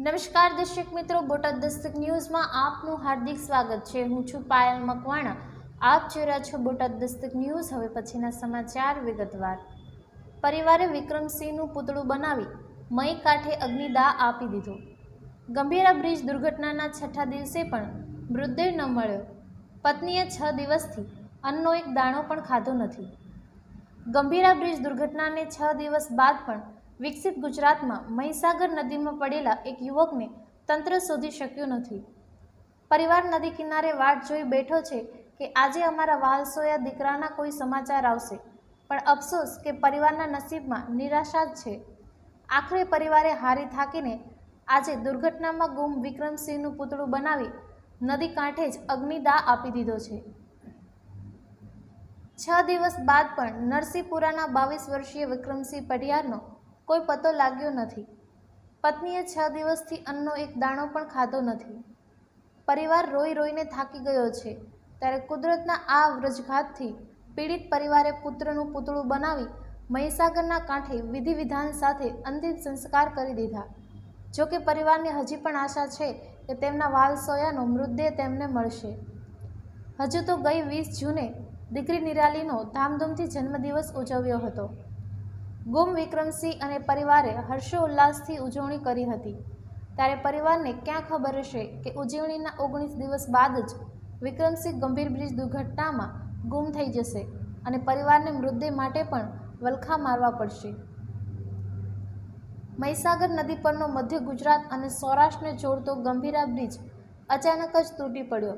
નમસ્કાર દર્શક મિત્રો, બોટાદ દસ્તક ન્યૂઝમાં આપનું હાર્દિક સ્વાગત છે. હું છું પાયલ મકવાણા. આપ જોઈ રહ્યા છો બોટાદ દસ્તક ન્યૂઝ. હવે પછીના સમાચાર વિગતવાર. પરિવારે વિક્રમસિંહનું પૂતળું બનાવી મય કાંઠે અગ્નિદાહ આપી દીધો. ગંભીરા બ્રિજ દુર્ઘટનાના છઠ્ઠા દિવસે પણ મૃતદેહ ન મળ્યો. પત્નીએ છ દિવસથી અન્નનો એક દાણો પણ ખાધો નથી. ગંભીરા બ્રિજ દુર્ઘટનાને છ દિવસ બાદ પણ વિકસિત ગુજરાતમાં મહીસાગર નદીમાં પડેલા એક યુવકને તંત્ર શોધી શક્યું નથી. પરિવાર નદી કિનારે વાટ જોઈ બેઠો છે કે આજે અમારા વાલસોયા દીકરાના કોઈ સમાચાર આવશે. પણ અફસોસ કે પરિવારના નસીબમાં નિરાશા જ છે. આખરે પરિવારે હારી થાકીને આજે દુર્ઘટનામાં ગુમ વિક્રમસિંહનું પૂતળું બનાવી નદી કાંઠે જ અગ્નિદાહ આપી દીધો છે. છ દિવસ બાદ પણ નરસિંહપુરાના બાવીસ વર્ષીય વિક્રમસિંહ પઢિયારનો કોઈ પતો લાગ્યો નથી. પત્નીએ છ દિવસથી અન્નનો એક દાણો પણ ખાધો નથી. પરિવાર રોઈ રોઈને થાકી ગયો છે. ત્યારે કુદરતના આ વ્રજઘાતથી પીડિત પરિવારે પુત્રનું પૂતળું બનાવી મહીસાગરના કાંઠે વિધિ વિધાન સાથે અંતિમ સંસ્કાર કરી દીધા. જો કે પરિવારને હજી પણ આશા છે કે તેમના વાલ સોયાનો મૃતદેહ તેમને મળશે. હજુ તો ગઈ વીસ જૂને દીકરી નિરાલીનો ધામધૂમથી જન્મદિવસ ઉજવ્યો હતો. ગુમ વિક્રમસિંહ અને પરિવારે હર્ષોલ્લાસથી ઉજવણી કરી હતી. ત્યારે પરિવારને ક્યાં ખબર હશે કે ઉજવણીના ઓગણીસ દિવસ બાદ જ વિક્રમસિંહ ગંભીર બ્રિજ દુર્ઘટનામાં ગુમ થઈ જશે અને પરિવારને મૃતદેહ માટે પણ વલખા મારવા પડશે. મહીસાગર નદી પરનો મધ્ય ગુજરાત અને સૌરાષ્ટ્રને જોડતો ગંભીરા બ્રિજ અચાનક જ તૂટી પડ્યો,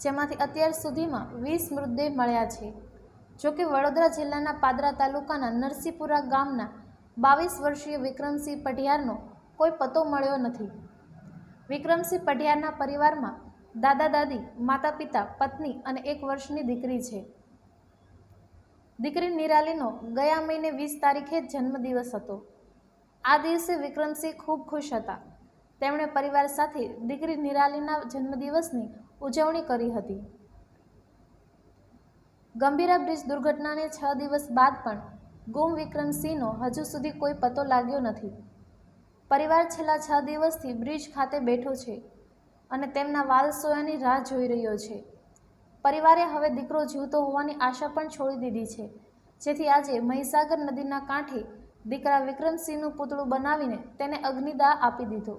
જેમાંથી અત્યાર સુધીમાં વીસ મૃતદેહ મળ્યા છે. જોકે વડોદરા જિલ્લાના પાદરા તાલુકાના નરસિંહપુરા ગામના બાવીસ વર્ષીય વિક્રમસિંહ પઢિયારનો કોઈ પતો મળ્યો નથી. વિક્રમસિંહ પઢિયારના પરિવારમાં દાદા દાદી, માતા પિતા, પત્ની અને એક વર્ષની દીકરી છે. દીકરી નિરાલીનો ગયા મહિને વીસ તારીખે જન્મદિવસ હતો. આ દિવસે વિક્રમસિંહ ખૂબ ખુશ હતા. તેમણે પરિવાર સાથે દીકરી નિરાલીના જન્મદિવસની ઉજવણી કરી હતી. ગંભીરા બ્રિજ દુર્ઘટનાને છ દિવસ બાદ પણ ગુમ વિક્રમસિંહનો હજુ સુધી કોઈ પતો લાગ્યો નથી. પરિવાર છેલ્લા છ દિવસથી બ્રિજ ખાતે બેઠો છે અને તેમના વાલસોયાની રાહ જોઈ રહ્યો છે. પરિવારે હવે દીકરો જીવતો હોવાની આશા પણ છોડી દીધી છે. જેથી આજે મહીસાગર નદીના કાંઠે દીકરા વિક્રમસિંહનું પૂતળું બનાવીને તેને અગ્નિદાહ આપી દીધો.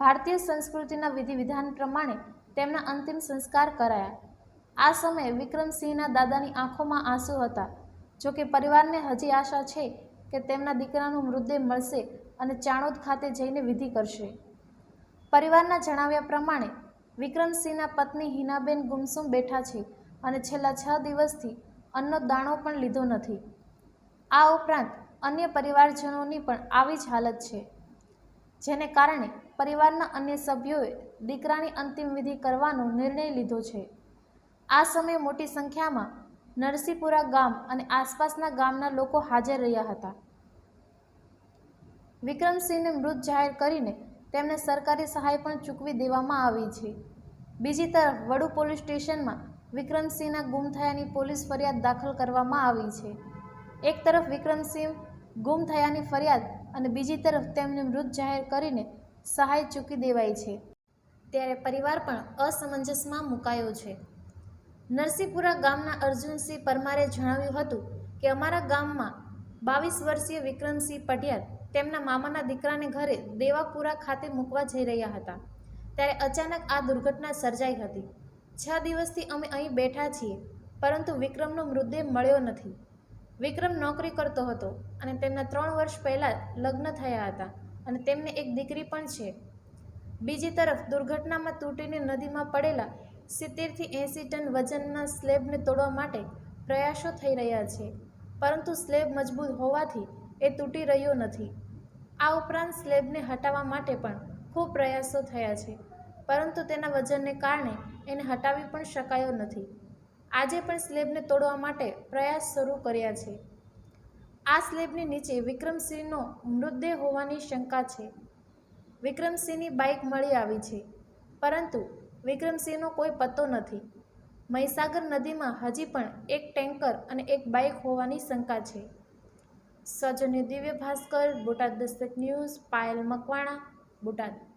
ભારતીય સંસ્કૃતિના વિધિ વિધાન પ્રમાણે તેમના અંતિમ સંસ્કાર કરાયા. આ સમયે વિક્રમસિંહના દાદાની આંખોમાં આંસુ હતા. જો કે પરિવારને હજી આશા છે કે તેમના દીકરાનું મૃતદેહ મળશે અને ચાણોદ ખાતે જઈને વિધિ કરશે. પરિવારના જણાવ્યા પ્રમાણે, વિક્રમસિંહના પત્ની હિનાબેન ગુમસુમ બેઠા છે અને છેલ્લા છ દિવસથી અન્નનો દાણો પણ લીધો નથી. આ ઉપરાંત અન્ય પરિવારજનોની પણ આવી જ હાલત છે. જેને કારણે પરિવારના અન્ય સભ્યોએ દીકરાની અંતિમ વિધિ કરવાનો નિર્ણય લીધો છે. આ સમયે મોટી સંખ્યામાં નરસિંહપુરા ગામ અને આસપાસના ગામના લોકો હાજર રહ્યા હતા. વિક્રમસિંહને મૃત જાહેર કરીને તેમને સરકારી સહાય પણ ચૂકવી દેવામાં આવી છે. બીજી તરફ, વડુ પોલીસ સ્ટેશનમાં વિક્રમસિંહના ગુમ થયાની પોલીસ ફરિયાદ દાખલ કરવામાં આવી છે. એક તરફ, વિક્રમસિંહ ગુમ થયાની ફરિયાદ અને બીજી તરફ, તેમને મૃત જાહેર કરીને સહાય ચૂકી દેવાઈ છે. ત્યારે પરિવાર પણ અસમંજસમાં મુકાયો છે. નરસિંહપુરા ગામના અર્જુનસિંહ પરમારે જણાવ્યું હતું કે અમારા ગામમાં બાવીસ વર્ષીય વિક્રમસિંહ પઢિયાર તેમના મામાના દીકરાને ઘરે દેવાપુરા ખાતે મૂકવા જઈ રહ્યા હતા. ત્યારે અચાનક આ દુર્ઘટના સર્જાઈ હતી. છ દિવસથી અમે અહીં બેઠા છીએ, પરંતુ વિક્રમનો મૃતદેહ મળ્યો નથી. વિક્રમ નોકરી કરતો હતો અને તેમના ત્રણ વર્ષ પહેલાં લગ્ન થયા હતા અને તેમને એક દીકરી પણ છે. બીજી તરફ દુર્ઘટનામાં તૂટીને નદીમાં પડેલા સિત્તેરથી એંસી ટન વજનના સ્લેબને તોડવા માટે પ્રયાસો થઈ રહ્યા છે. પરંતુ સ્લેબ મજબૂત હોવાથી એ તૂટી રહ્યો નથી. આ ઉપરાંત સ્લેબને હટાવવા માટે પણ ખૂબ પ્રયાસો થયા છે. પરંતુ તેના વજનને કારણે એને હટાવી પણ શકાયો નથી. આજે પણ સ્લેબને તોડવા માટે પ્રયાસ શરૂ કર્યા છે. આ સ્લેબની નીચે વિક્રમસિંહનો મૃતદેહ હોવાની શંકા છે. વિક્રમસિંહની બાઇક મળી આવી છે. પરંતુ વિક્રમસિંહનો કોઈ પત્તો નથી. મહીસાગર નદીમાં હજી પણ એક ટેન્કર અને એક બાઇક હોવાની શંકા છે. સૌજન્ય દિવ્ય ભાસ્કર, બોટાદ દસ્તક ન્યૂઝ, પાયલ મકવાણા, બોટાદ.